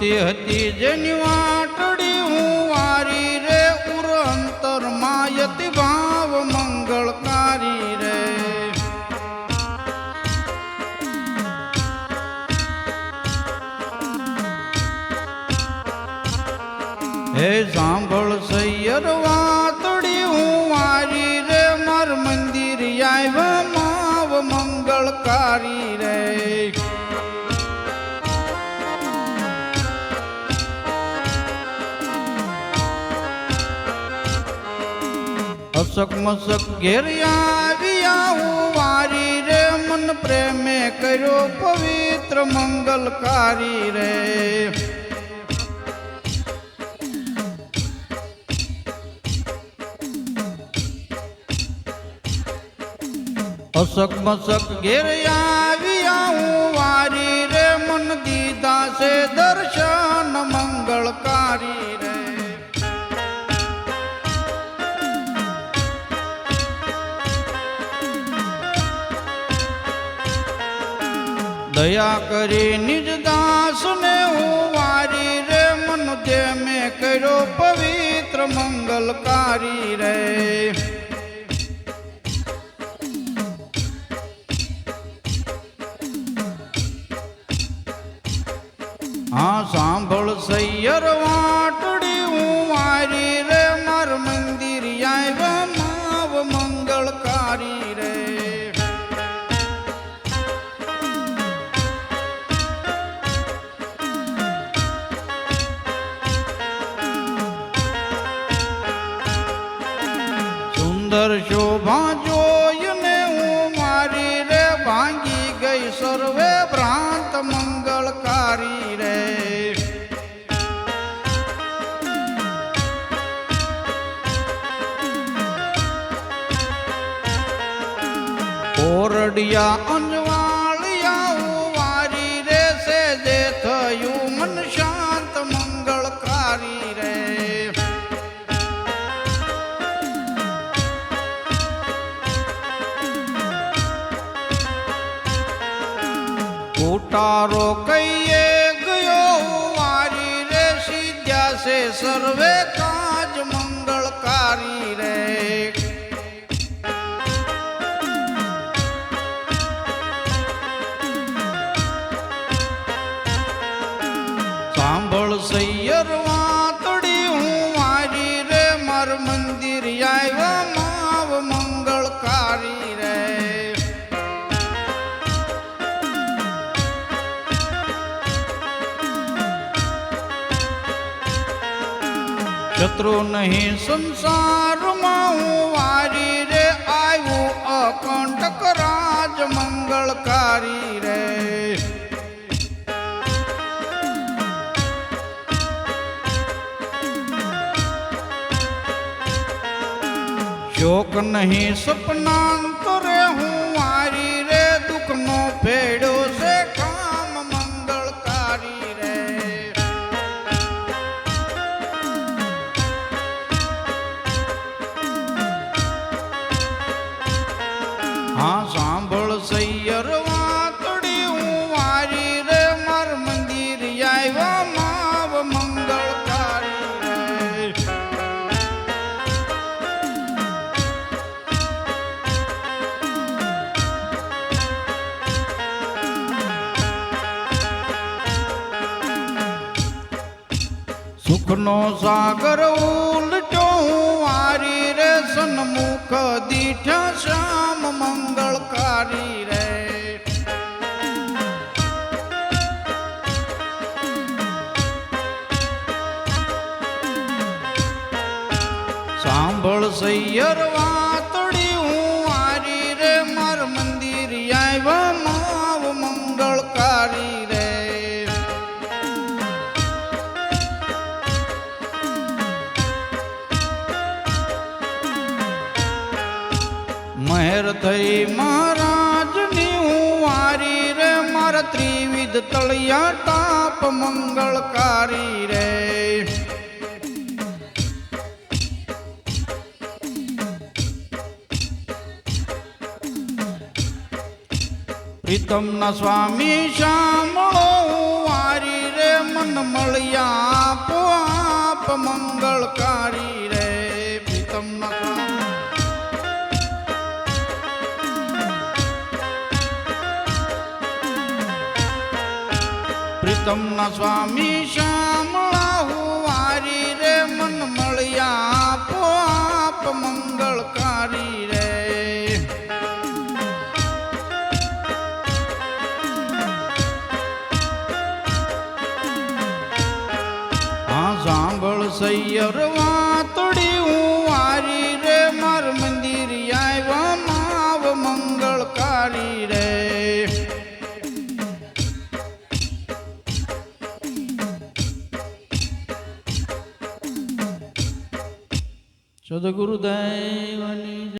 જોતી હતી જેની વાટડી હું વારી રે. ઉર અંતર માયતિ ભાવ મંગળકારી રે. હે સાંભળ સૈયર મસક ઘેર આવ્યા હું વારી રે, મન પ્રેમે કર્યો પવિત્ર મંગલકારી રે. અસક મસક ઘેર આવ્યા હું વારી રે, મન દીધા છે દર્શન મંગળકારી દયા કરી નિજ દાસને હું વારી રે, મન જે મેં કર્યો પવિત્ર મંગલકારી રે. હા, સાંભળ સૈયર વાટડી સુંદર શોભા જોઈને હું મારી રે ભાંગી ગઈ સર્વે ભ્રાંત મંગળકારી રે. ઓરડિયા ઉતારો કહીએ ગયો મારી રે સીધ્યા છે સર્વે કાજ મંગળકારી રે. સાંભળ સૈયર શત્રુ નહીં સંસારમાં હું વારી રે આવ્યું અકંટક રાજ મંગળકારી રે. શોક નહીં સપનાંતરે સુખનો સાગર ઉલટો આરી રે સન્મુખ દીઠ શ્યામ મંગળકારી રે. સાંભળ સૈયર વાતડી હું આરી રે માર મંદિર આવ્યા માવ મંગળકારી થઈ મહારાજની હું વારી રે, મારા ત્રિવિધ તળિયા તાપ મંગળકારી રે. પ્રીતમના સ્વામી શામળો વારી રે, મન મળ્યા આપો આપ મંગળકારી રે. પ્રીતમના પ્રીતમના સ્વામી શામળા હું વારી રે, મન મળ્યા આપો આપ મંગળકારી રે. હા, સાંભળ સૈયર સદગુરુદેવની